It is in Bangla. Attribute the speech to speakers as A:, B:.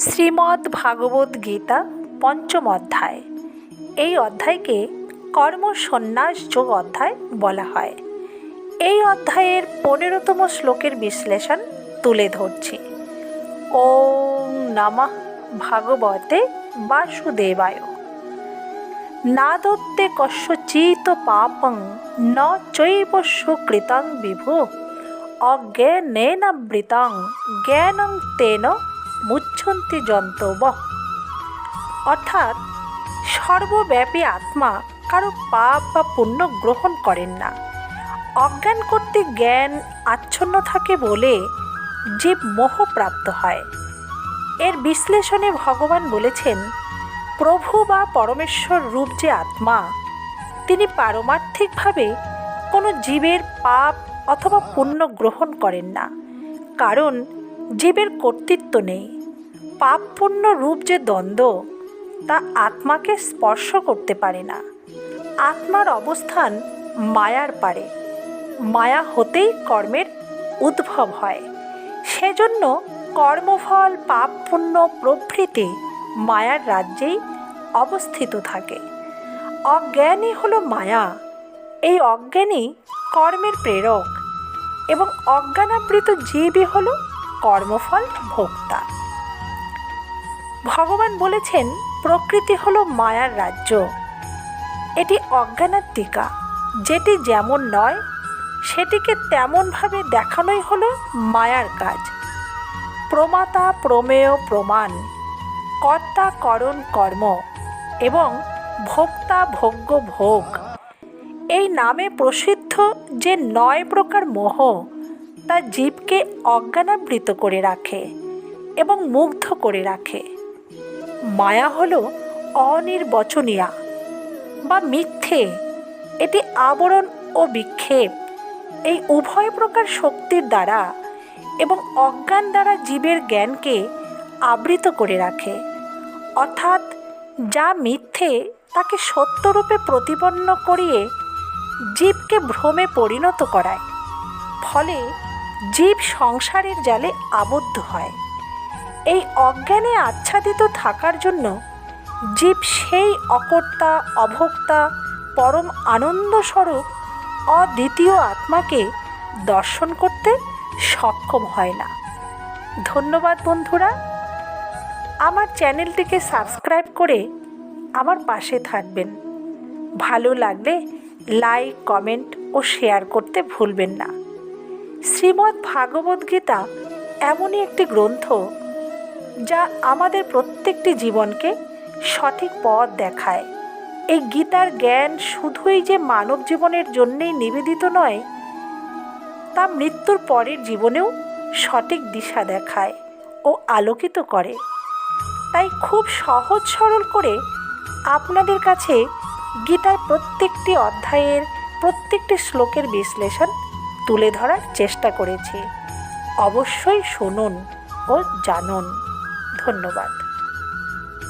A: শ্রীমদ্ ভাগবত গীতা পঞ্চম অধ্যায়। এই অধ্যায়কে কর্ম সন্ন্যাস যোগ অধ্যায় বলা হয়। এই অধ্যায়ের পনেরোতম শ্লোকের বিশ্লেষণ তুলে ধরছি। ওম নমঃ ভাগবতে বাসুদেবায়। না দত্তে কস্যচিত পাপং ন চৈব সুকৃতং বিভু। অজ্ঞানেনাবৃতং জ্ঞানং তেন মুচ্ছন্তি জন্তব অর্থাৎ সর্বব্যাপী আত্মা কারও পাপ বা পুণ্য গ্রহণ করেন না। অজ্ঞান করতে জ্ঞান আচ্ছন্ন থাকে বলে জীব মোহপ্রাপ্ত হয়। এর বিশ্লেষণে ভগবান বলেছেন, প্রভু বা পরমেশ্বর রূপ যে আত্মা, তিনি পারমার্থিকভাবে কোনো জীবের পাপ অথবা পুণ্য গ্রহণ করেন না। কারণ জীবের কর্তৃত্ব নেই। পাপ পুণ্য রূপ যে দ্বন্দ্ব, তা আত্মাকে স্পর্শ করতে পারে না। আত্মার অবস্থান মায়ার পারে। মায়া হতেই কর্মের উদ্ভব হয়। সেজন্য কর্মফল পাপ প্রভৃতি মায়ার রাজ্যেই অবস্থিত থাকে। অজ্ঞানই হলো মায়া। এই অজ্ঞানই কর্মের প্রেরক এবং অজ্ঞানাবৃত জীবই হল কর্মফল ভোক্তা। ভগবান বলেছেন, প্রকৃতি হলো মায়ার রাজ্য। এটি অজ্ঞানার টিকা যেটি যেমন নয়, সেটিকে তেমনভাবে দেখানোই হলো মায়ার কাজ। প্রমাতা প্রমেয় প্রমাণ, কর্তা করণ কর্ম, এবং ভোক্তা ভোগ্য ভোগ। এই নামে প্রসিদ্ধ যে নয় প্রকার মোহ তা জীবকে অজ্ঞানাবৃত করে রাখে এবং মুগ্ধ করে রাখে। মায়া হল অনির্বচনীয়া বা মিথ্যে। এটি আবরণ ও বিক্ষেপ। এই উভয় প্রকার শক্তির দ্বারা এবং অজ্ঞান দ্বারা জীবের জ্ঞানকে আবৃত করে রাখে। অর্থাৎ যা মিথ্যে, তাকে সত্যরূপে প্রতিপন্ন করিয়ে জীবকে ভ্রমে পরিণত করায়। ফলে জীব সংসারের জালে আবদ্ধ হয়। এই অজ্ঞানে আচ্ছাদিত থাকার জন্য জীব সেই অকর্তা, অভোক্তা, পরম আনন্দস্বরূপ অদ্বিতীয় আত্মাকে দর্শন করতে সক্ষম হয় না। ধন্যবাদ বন্ধুরা। আমার চ্যানেলটিকে সাবস্ক্রাইব করে আমার পাশে থাকবেন। ভালো লাগলে লাইক, কমেন্ট ও শেয়ার করতে ভুলবেন না। শ্রীমদ্ ভাগবত গীতা এমনই একটি গ্রন্থ যা আমাদের প্রত্যেকটি জীবনকে সঠিক পথ দেখায়। এই গীতার জ্ঞান শুধুই যে মানব জীবনের জন্যেই নিবেদিত নয়, তা মৃত্যুর পরের জীবনেও সঠিক দিশা দেখায় ও আলোকিত করে। তাই খুব সহজ সরল করে আপনাদের কাছে গীতার প্রত্যেকটি অধ্যায়ের প্রত্যেকটি শ্লোকের বিশ্লেষণ তুলে ধরার চেষ্টা করেছি। অবশ্যই শুনুন ও জানুন। ধন্যবাদ।